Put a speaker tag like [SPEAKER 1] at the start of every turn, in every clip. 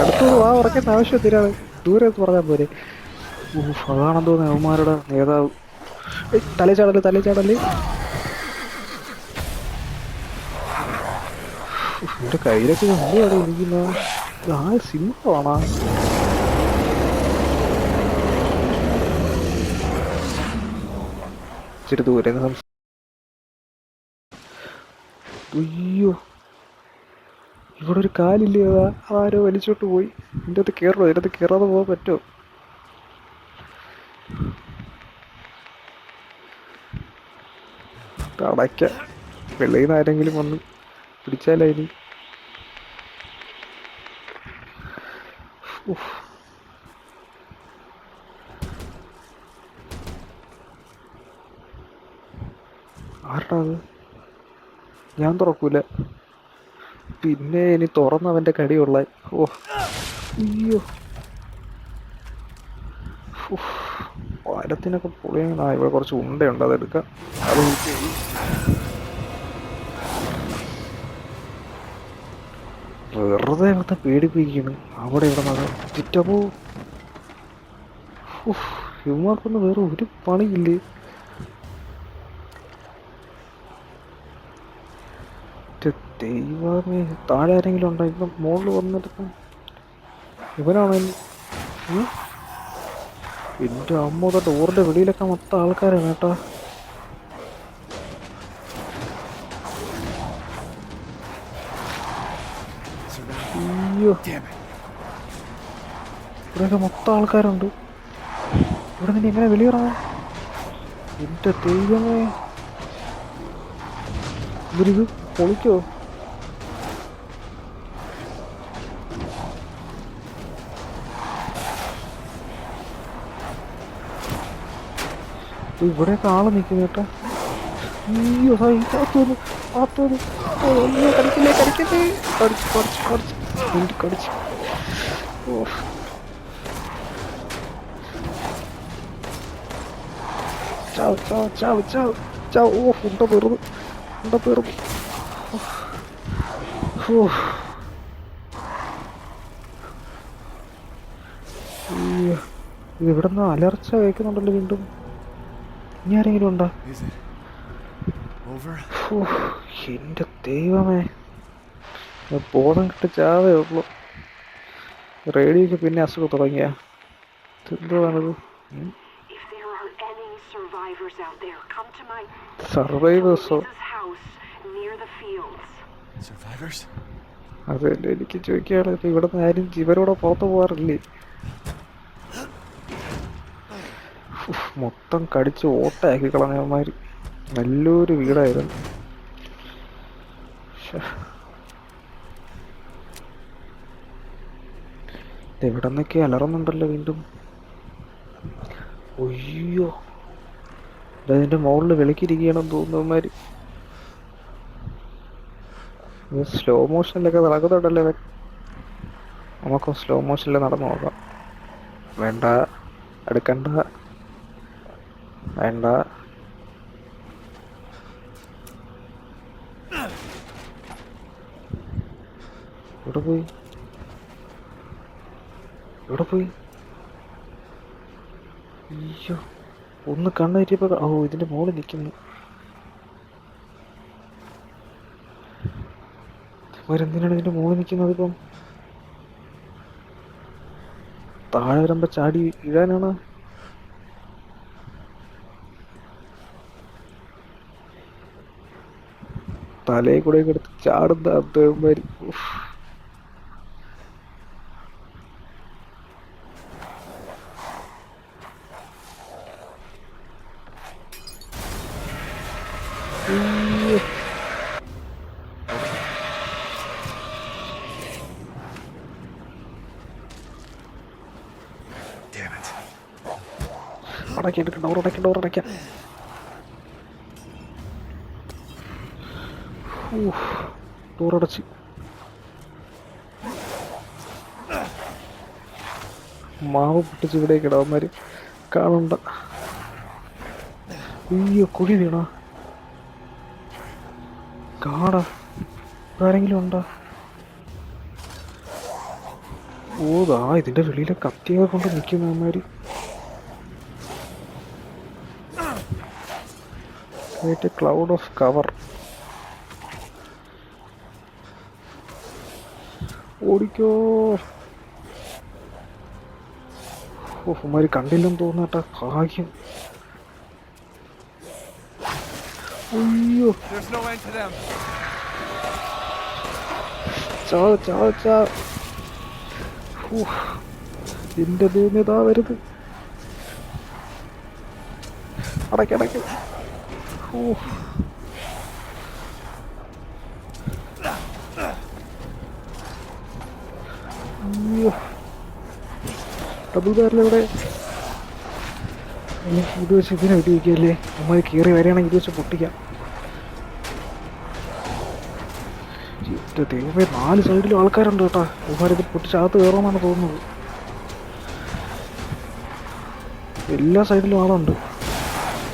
[SPEAKER 1] അടുത്തത് വാ ഉറക്കേണ്ട ആവശ്യം എന്തിനാണ് ദൂരെ പറഞ്ഞാൽ പോരെ. അതാണെന്ന് തോന്നുന്നു അവന്മാരുടെ നേതാവ്. തലച്ചാടൽ തലച്ചാടൽ എന്റെ കയ്യിലൊക്കെ എന്തുവാണ് ഇരിക്കുന്ന? ആ സിംഹമാണോ? ദൂരെ അയ്യോ. ഇവിടെ ഒരു കാലില്ലേ ആരോ വലിച്ചോട്ട് പോയി. ഇതിന്റെ അത് കയറണോ ഇതിന്റെ അകത്ത് കയറാതെ പോകാൻ പറ്റുമോ? അടയ്ക്ക വെളിയിൽ നിന്ന് ആരെങ്കിലും വന്ന് പിടിച്ചാലായി ആരുടെ അത്? ഞാൻ തുറക്കൂല. പിന്നെ ഇനി തുറന്നവന്റെ കടിയുള്ള ഓ അയ്യോ. മരത്തിനൊക്കെ പാലത്തിനൊക്കെ പൊളിയാ ഇവിടെ കുറച്ച് ഉണ്ടയുണ്ട് അതെടുക്കാം. അത്. വെറുതെ ഇവിടുത്തെ പേടിപ്പിക്കുന്നു അവിടെ ഇവിടെ നട ചുറ്റപ്പോ. ഇവന്മാർക്കൊന്നും വേറെ ഒരു പണിയില്ലേ? ദൈവമേ താഴെ ആരെങ്കിലും ഉണ്ടോ? ഇപ്പം മുകളിൽ വന്നിട്ട് ഇവനാണോ എന്റെ അമ്മ തൊട്ട് ഓറിന്റെ വെളിയിലൊക്കെ മൊത്തം ആൾക്കാരാണ് കേട്ടോ. അയ്യോ. ഇവിടെയൊക്കെ മൊത്തം ആൾക്കാരുണ്ട്. ഇവിടെ നിന്ന് എങ്ങനെ വെളിയിറങ്ങാം എന്റെ ദൈവമേ. ഇവരിത് പൊളിക്കോ ഇവിടെയൊക്കെ ആൾ നിൽക്കുന്നു കേട്ടോ. അയ്യോ കാത്തോന്നു കാത്തോന്നു കടിക്കില്ലേ കടിക്കല്ലേ കടിച്ച് കടിച്ച് കടിച്ച്. എനിക്ക് കടിച്ചു. ഓ. ചാവ് ചാവ് ചാവ് ചാവ് ചാവ്. ഓ ഉണ്ട തീർന്നു ഉണ്ട തീർന്നു ഓ അയ്യോ ഇത് ഇവിടെ നിന്ന് അലർച്ച കേൾക്കുന്നുണ്ടല്ലോ വീണ്ടും. ഇനി ആരെങ്കിലും ഉണ്ടോ? എന്റെ ദൈവമേ. ബോധം കിട്ടി ചാവേ ഉള്ളു. റേഡിയോക്ക് പിന്നെ അസുഖം തുടങ്ങിയ. എന്തുവാണത്
[SPEAKER 2] If എനിക്ക് ചോദിക്കുകയാണെങ്കിൽ ഇവിടെ നിന്ന് ആരും ജീവനോടെ പുറത്തു to my
[SPEAKER 1] സർവൈവേഴ്സോ
[SPEAKER 2] Lisa's house near the fields.
[SPEAKER 3] Survivors?
[SPEAKER 1] അതല്ലേ എനിക്ക് ചോദിക്കാനുള്ളത് ഇപ്പൊ ഇവിടെ നിന്ന് ആരും ഇവരോടെ പുറത്ത് പോകാറില്ലേ ഉഫ്, മൊത്തം കടിച്ച് ഓട്ടയാക്കി കളഞ്ഞവന്മാര് നല്ലൊരു വീടായിരുന്നു. എവിടെ നിന്നൊക്കെ അലറുന്നുണ്ടല്ലോ വീണ്ടും. ഒയ്യോ അതിന്റെ മുകളിൽ വിളിക്കിരിക്കുകയാണെന്ന് തോന്നുന്നമാര് സ്ലോ മോഷനിലൊക്കെ നടക്കുന്നുണ്ടല്ലോ നമുക്ക് സ്ലോ മോഷനിൽ നടന്നു നോക്കാം. വേണ്ട എടുക്കണ്ട. വേണ്ട. എവിടെ പോയി? എവിടെ പോയി? അയ്യോ ഒന്ന് കണ്ണേറ്റിയപ്പോ ഓ ഇതിന്റെ മുകളിൽ നിൽക്കുന്നു ഇവരെന്തിനാണ് ഇതിന്റെ മുകളിൽ നിൽക്കുന്നത് ഇപ്പം? താഴെ വരുമ്പോ ചാടി വീഴാനാണ്? തലയെ കൂടെ എടുത്ത് ചാടുന്ന അദ്ദേഹന്മാര് ഉഫ്. അയ്യോ.
[SPEAKER 3] Damn it.
[SPEAKER 1] അടച്ച് മാവ് പൊട്ടിച്ച് ഇവിടേക്ക് ഇടാവന്മാര് കാണണ്ട. അയ്യോ കുഴി വീണ. കാടാ. ആരെങ്കിലും ഉണ്ടോ? ഓ ദാ ഇതിന്റെ വെളിയിലെ കത്തിയൊക്കെ കൊണ്ട് നിൽക്കുന്ന അമ്മമാര് ക്ലൗഡ് ഓഫ് കവർ ഓടിക്കോ. ഓ കണ്ടില്ലെന്ന് തോന്നട്ടാ ഭാഗ്യം അയ്യോ. എന്റെ ദൈവതാ വരുത് അടയ്ക്കടയ്ക്ക് ഓ അയ്യോ ഡബിൾ ബാറിലൂടെ ഇത് വെച്ച് ഇതിനെ വെടിവെക്കല്ലേ നമ്മൾ കീറി വരികയാണെങ്കിൽ ഇത് വെച്ച് പൊട്ടിക്കാം. ദൈവമേ നാല് സൈഡിലും ആൾക്കാരുണ്ട് കേട്ടാ. ഇവന്മാരിത് പൊട്ടിച്ചകത്ത് കയറുമെന്നാണ് തോന്നുന്നത്. എല്ലാ സൈഡിലും ആളുണ്ട്.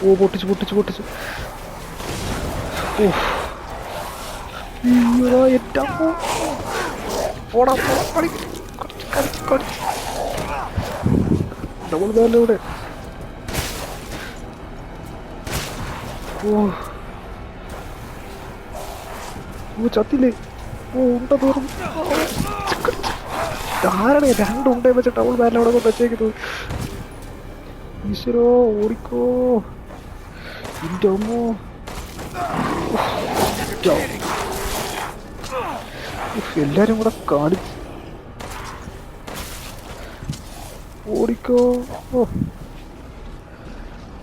[SPEAKER 1] ഓ പൊട്ടിച്ച് പൊട്ടിച്ച് പൊട്ടിച്ച്. ഓ. പോടാ പോടാ കളി കടിച്ച് കടിച്ച് കടിച്ച് ഡബിൾ ബാലിലൂടെ ഓ ഓ ചത്തില്ലേ? ഓ ഉണ്ട തോറും? ധാരണ രണ്ട് ഉണ്ടേ വെച്ച് ഡബിൾ അവിടെ കൊണ്ട് ഈശ്വരോ ഓടിക്കോ. എന്റെ അമ്മോ. എല്ലാരും കൂടെ കാടി ഓടിക്കോ.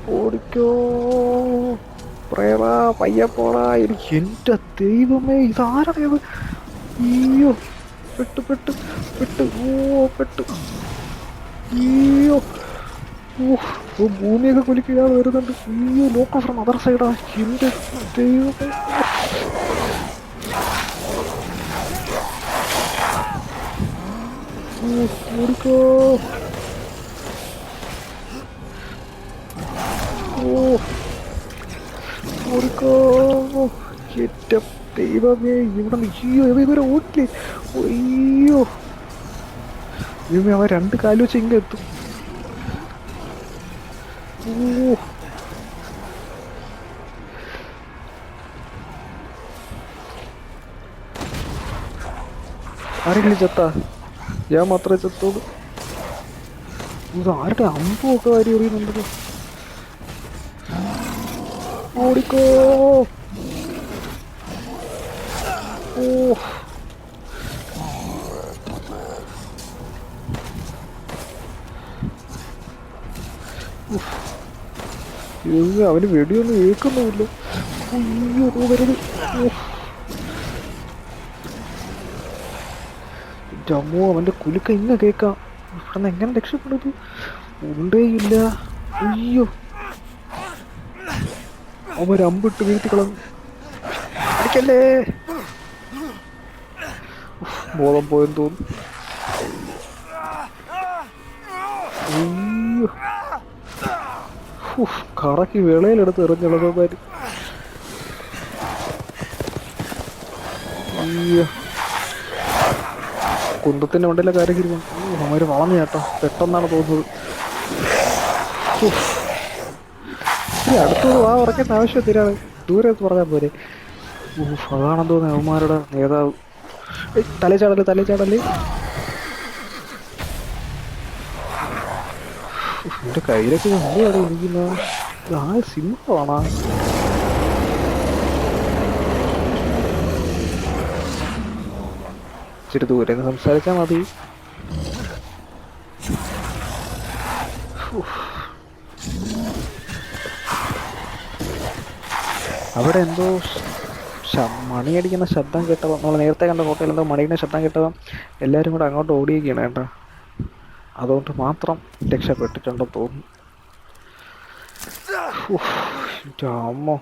[SPEAKER 1] ഓടിക്കോ. പ്രേമ പയ്യ പോടാ എനിക്ക് ദൈവമേ ഇതാരടയത് അയ്യോ. പെട്ട് പെട്ട് പെട്ട്. ഓ പെട്ട്. അയ്യോ. ഓ ഭൂമിയൊക്കെ കുലിക്കുകയാണ് വരുന്നുണ്ട്. അയ്യോ ലോക്കൽ ഫ്രം അതർ സൈഡാ എന്റെ ദൈവമേ. ഓടിക്കോ. എന്റെ ദൈവമേ ഇവിടെ അയ്യോ ഇവരെ ഓട്ടില്ലേ അയ്യോ. ദൈവമേ അവൻ രണ്ട് കാൽ വെച്ച് ഇങ്ങനെ എത്തും. ഓ. ആരെങ്കിലും ചത്താ? ഞാൻ മാത്രമേ ചത്തോളൂ ആരുടെ അമ്പൊക്കെ വാരി എറിയുന്നുണ്ടല്ലോ? ഓടിക്കോ. ഓ അവന് വെടിയൊന്നും ഏക്കുന്നുമില്ല അയ്യോ അവന്റെ കുലുക്ക ഇങ്ങ കേൾക്കാം. ഇവിടെ നിന്ന് എങ്ങനെ രക്ഷപ്പെടുന്നു ഉണ്ടേയില്ല. അയ്യോ. അവൻ അമ്പിട്ട് വീഴ്ത്തിക്കളും അടിക്കല്ലേ? ബോധം പോയെന്ന് തോന്നുന്നു. കറക്കി വിളയിലെടുത്ത് എറിഞ്ഞിളകന്മാര് അയ്യോ. കുന്തത്തിന്റെ മണ്ടയിലെ കാര്യം അവർ വളഞ്ഞ കേട്ടോ. പെട്ടെന്നാണ് തോന്നുന്നത്. ഉഫ്. ആ ഉറക്കേണ്ട ആവശ്യത്തിനാണ് ദൂരെ ഒന്ന് പറഞ്ഞാൽ പോരെ. അതാണെന്ന് തോന്നുന്നു അവന്മാരുടെ നേതാവ്. തലച്ചാടൽ തലേ ചാടൽ തലേ ചാടൽ ഉഫ്, എന്റെ കയ്യിലൊക്കെ എന്തുവാണ് ഇരിക്കുന്ന? ആ സിംഹമാണോ ഇച്ചിരി ദൂരെ സംസാരിച്ചാ മതി. അവിടെ എന്തോ മണി മണിയടിക്കുന്ന ശബ്ദം കേട്ടപ്പോൾ നമ്മൾ നേരത്തെ കണ്ട കോട്ടയിൽ എന്തോ മണിയുടെ ശബ്ദം കേട്ടപ്പോൾ എല്ലാവരും കൂടെ അങ്ങോട്ട് ഓടിയൊക്കെയാണ് കേട്ടോ. അതുകൊണ്ട് മാത്രം രക്ഷപ്പെട്ടിട്ടുണ്ടെന്ന് തോന്നുന്നു. അമ്മോ.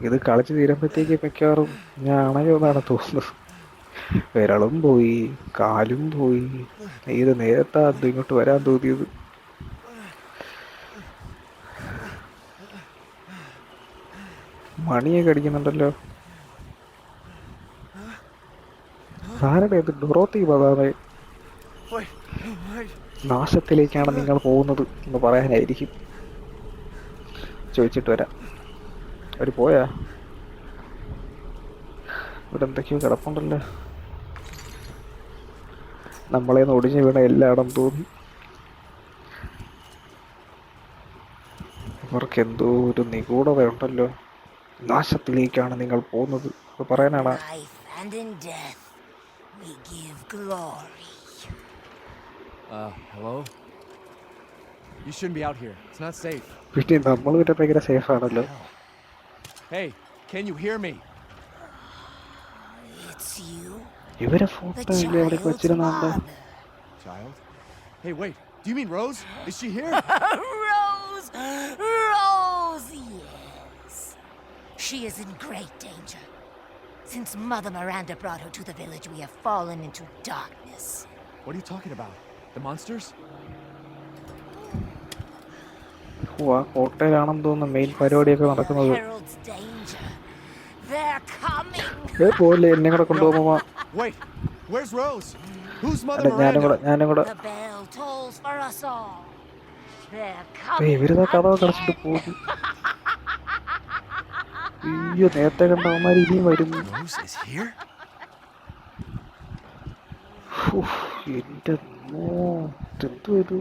[SPEAKER 1] ഇത് കളിച്ച് തീരുമ്പോഴത്തേക്ക് മിക്കവാറും ഞാൻ അണയുമെന്നാണ് തോന്നുന്നത്. വിരളും പോയി കാലും പോയി. ഇത് നേരത്തെ ഇങ്ങോട്ട് വരാൻ തോന്നിയത്. മണിയൊക്കെ അടിക്കുന്നുണ്ടല്ലോ. ഡൊറോത്തി പതാതെ. നാശത്തിലേക്കാണ് നിങ്ങൾ പോകുന്നത് എന്ന് പറയാനായിരിക്കും. ചോദിച്ചിട്ട് വരാം. അവർ പോയാ? ഇവിടെ എന്തൊക്കെയോ കിടപ്പുണ്ടല്ലോ. നമ്മളെ ഒടിഞ്ഞു വീണ എല്ലായിടം തോന്നി. ഇവർക്ക് എന്തോ ഒരു നിഗൂഢതയുണ്ടല്ലോ. നാശത്തിലേക്കാണ് നിങ്ങൾ പോകുന്നത്. അത് പറയാനാണ്. Photo വെച്ചിരുന്നാണ്ട്
[SPEAKER 3] She
[SPEAKER 4] is in great danger. Since Mother Miranda brought her to the village, we have fallen into darkness.
[SPEAKER 3] what are you talking about? The monsters?
[SPEAKER 1] ഓ ആ കോട്ടയിലാണെന്ന് തോന്നുന്നു മെയിൻ പരിപാടിയൊക്കെ നടക്കുന്നത്
[SPEAKER 4] Herald's danger. They're coming.
[SPEAKER 1] ഏ പോലെ എന്നെ കൂടെ കൊണ്ടുപോകുമ്പോ
[SPEAKER 3] Wait, where's Rose? Who's
[SPEAKER 1] അല്ല
[SPEAKER 3] Mother
[SPEAKER 1] ഞാനും കൂടെ
[SPEAKER 3] Miranda?
[SPEAKER 1] ഞാനും കൂടെ
[SPEAKER 4] The bell tolls for us all. They're
[SPEAKER 1] ഏ
[SPEAKER 4] coming.
[SPEAKER 1] ഇവരിതാ കഥ കടച്ചിട്ട്
[SPEAKER 4] again.
[SPEAKER 1] പോകും അയ്യോ നേരത്തെ കണ്ട അവന്മാർ ഇനിയും വരുന്നു അമ്മോ, ഇതെന്തോ ഇത്?